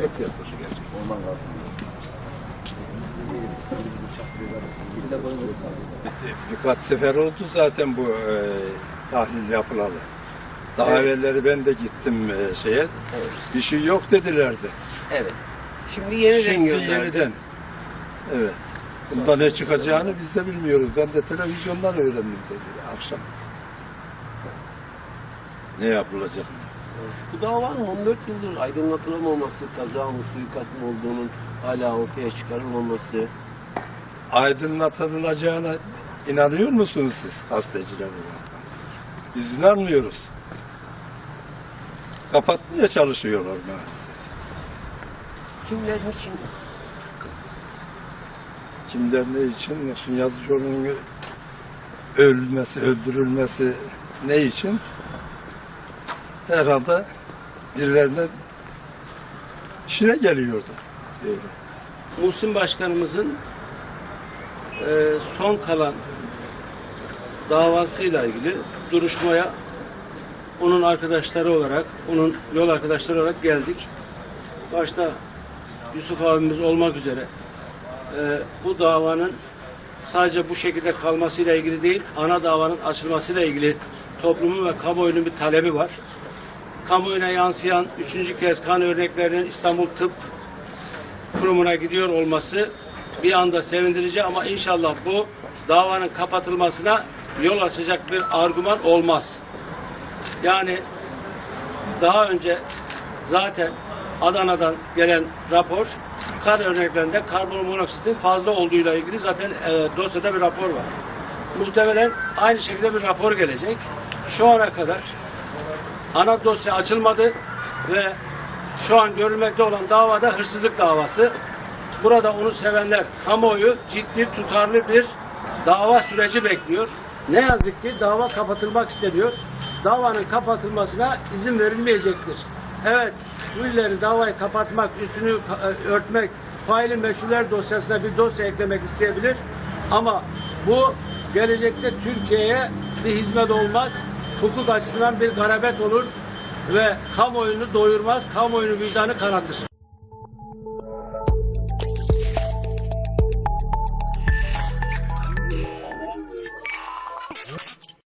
devlet tiyatrosu gerçekten. Orman kalsın. Birkaç sefer oldu zaten bu e, tahlil yapılalı. Daha Evet. evvelleri ben de gittim e, şeye. Bir şey yok dedilerdi. Evet. Şimdi yeniden Şimdi gönderdi. yeniden. Evet. Bunda ne çıkacağını biz de bilmiyoruz. Ben de televizyondan öğrendim dedi akşam. Ne yapılacak? Bu davanın 14 yıldır aydınlatılamaması, kaza mı, suikast mı olduğunun hala ortaya çıkarılmaması. Aydınlatılacağına inanıyor musunuz siz gazeteciler olarak? Biz inanmıyoruz. Kapatmaya çalışıyorlar maalesef. Kimler için? Kimler ne için? Muhsin Yazıcıoğlu'nun ölmesi, öldürülmesi ne için? Herhalde birilerine işine geliyordu. Muhsin Başkanımızın e, son kalan davasıyla ilgili duruşmaya onun arkadaşları olarak, onun yol arkadaşları olarak geldik. Başta Yusuf abimiz olmak üzere e, bu davanın sadece bu şekilde kalmasıyla ilgili değil, ana davanın açılmasıyla ilgili toplumun ve kamuoyunun bir talebi var. Kamuoyuna yansıyan üçüncü kez kan örneklerinin İstanbul Tıp kurumuna gidiyor olması bir anda sevindirici ama inşallah bu davanın kapatılmasına yol açacak bir argüman olmaz. Yani daha önce zaten Adana'dan gelen rapor kan örneklerinde karbon monoksitin fazla olduğuyla ilgili zaten e, dosyada bir rapor var. Muhtemelen aynı şekilde bir rapor gelecek. Şu ana kadar ana dosya açılmadı ve şu an görülmekte olan davada hırsızlık davası. Burada onu sevenler, kamuoyu ciddi tutarlı bir dava süreci bekliyor. Ne yazık ki dava kapatılmak isteniyor. Davanın kapatılmasına izin verilmeyecektir. Evet, birileri davayı kapatmak, üstünü e, örtmek, faili meşhuller dosyasına bir dosya eklemek isteyebilir. Ama bu gelecekte Türkiye'ye bir hizmet olmaz. Hukuk açısından bir garabet olur ve kamuoyunu doyurmaz, kamuoyunun vicdanı kanatır.